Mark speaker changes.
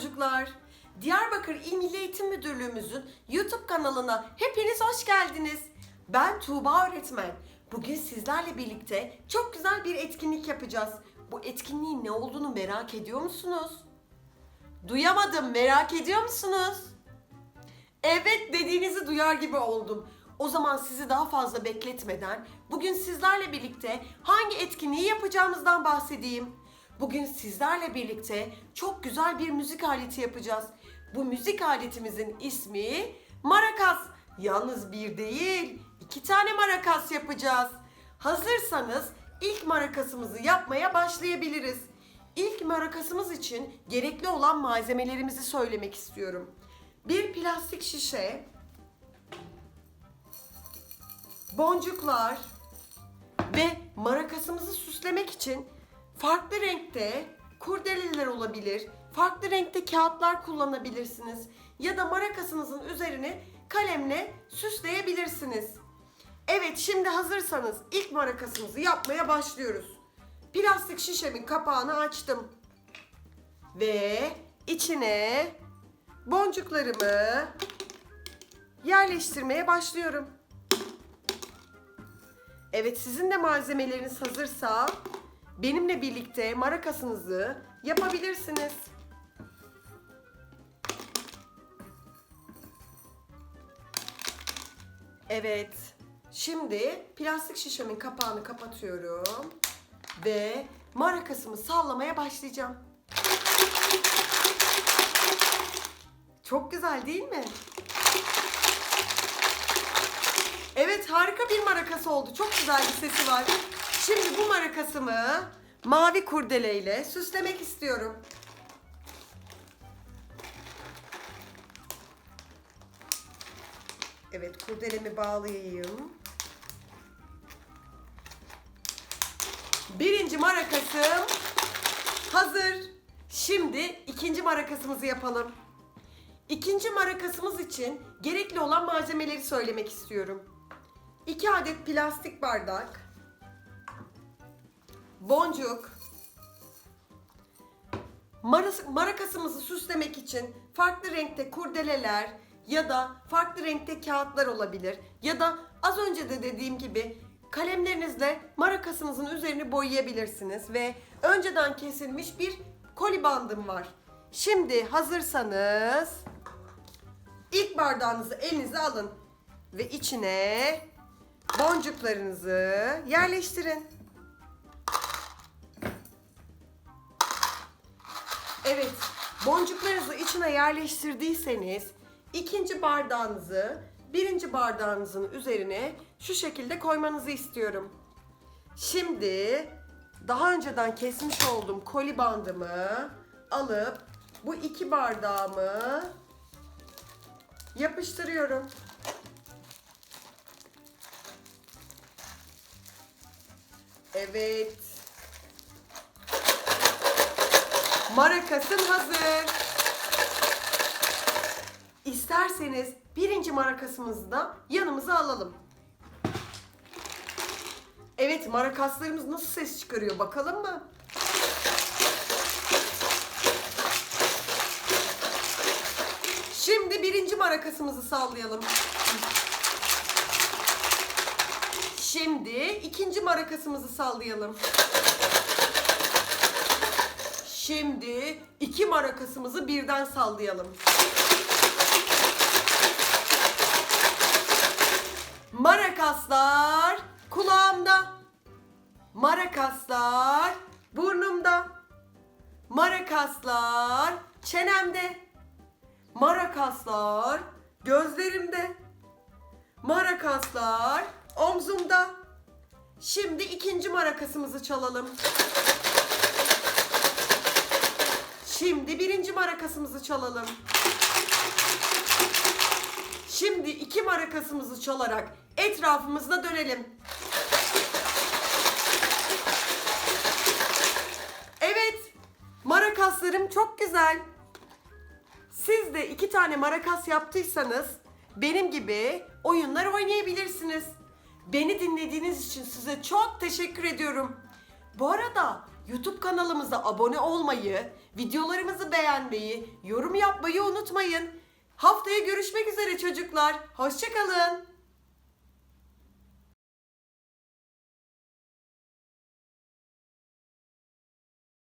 Speaker 1: çocuklar. Diyarbakır İl Milli Eğitim Müdürlüğümüzün YouTube kanalına hepiniz hoş geldiniz. Ben Tuğba öğretmen. Bugün sizlerle birlikte çok güzel bir etkinlik yapacağız. Bu etkinliğin ne olduğunu merak ediyor musunuz? Duyamadım, merak ediyor musunuz? Evet dediğinizi duyar gibi oldum. O zaman sizi daha fazla bekletmeden bugün sizlerle birlikte hangi etkinliği yapacağımızdan bahsedeyim. Bugün sizlerle birlikte çok güzel bir müzik aleti yapacağız. Bu müzik aletimizin ismi marakas. Yalnız bir değil, iki tane marakas yapacağız. Hazırsanız ilk marakasımızı yapmaya başlayabiliriz. İlk marakasımız için gerekli olan malzemelerimizi söylemek istiyorum. Bir plastik şişe, boncuklar ve marakasımızı süslemek için farklı renkte kurdeleler olabilir, farklı renkte kağıtlar kullanabilirsiniz ya da marakasınızın üzerine kalemle süsleyebilirsiniz. Evet şimdi hazırsanız ilk marakasımızı yapmaya başlıyoruz. Plastik şişemin kapağını açtım. Ve içine boncuklarımı yerleştirmeye başlıyorum. Evet sizin de malzemeleriniz hazırsa benimle birlikte marakasınızı yapabilirsiniz. Evet. Şimdi plastik şişemin kapağını kapatıyorum ve marakasımı sallamaya başlayacağım. Çok güzel değil mi? Evet harika bir marakası oldu. Çok güzel bir sesi var. Şimdi bu marakasımı mavi kurdeleyle süslemek istiyorum. Evet kurdelemi bağlayayım. Birinci marakasım hazır. Şimdi ikinci marakasımızı yapalım. İkinci marakasımız için gerekli olan malzemeleri söylemek istiyorum. 2 adet plastik bardak, boncuk, marakasımızı süslemek için farklı renkte kurdeleler ya da farklı renkte kağıtlar olabilir. Ya da az önce de dediğim gibi kalemlerinizle marakasınızın üzerini boyayabilirsiniz ve önceden kesilmiş bir koli bandım var. Şimdi hazırsanız ilk bardağınızı elinize alın ve içine boncuklarınızı yerleştirin. Evet, boncuklarınızı içine yerleştirdiyseniz ikinci bardağınızı birinci bardağınızın üzerine şu şekilde koymanızı istiyorum. Şimdi daha önceden kesmiş olduğum koli bandımı alıp bu iki bardağımı yapıştırıyorum. Evet. Marakasın hazır. İsterseniz birinci marakasımızı da yanımıza alalım. Evet marakaslarımız nasıl ses çıkarıyor bakalım mı? Şimdi birinci marakasımızı sallayalım. Şimdi ikinci marakasımızı sallayalım. Şimdi iki marakasımızı birden sallayalım. Marakaslar kulağımda. Marakaslar burnumda. Marakaslar çenemde. Marakaslar gözlerimde. Marakaslar omzumda. Şimdi ikinci marakasımızı çalalım. Şimdi birinci marakasımızı çalalım. Şimdi iki marakasımızı çalarak etrafımızda dönelim. Evet, marakaslarım çok güzel. Siz de iki tane marakas yaptıysanız benim gibi oyunlar oynayabilirsiniz. Beni dinlediğiniz için size çok teşekkür ediyorum. Bu arada YouTube kanalımıza abone olmayı, videolarımızı beğenmeyi, yorum yapmayı unutmayın. Haftaya görüşmek üzere çocuklar. Hoşçakalın.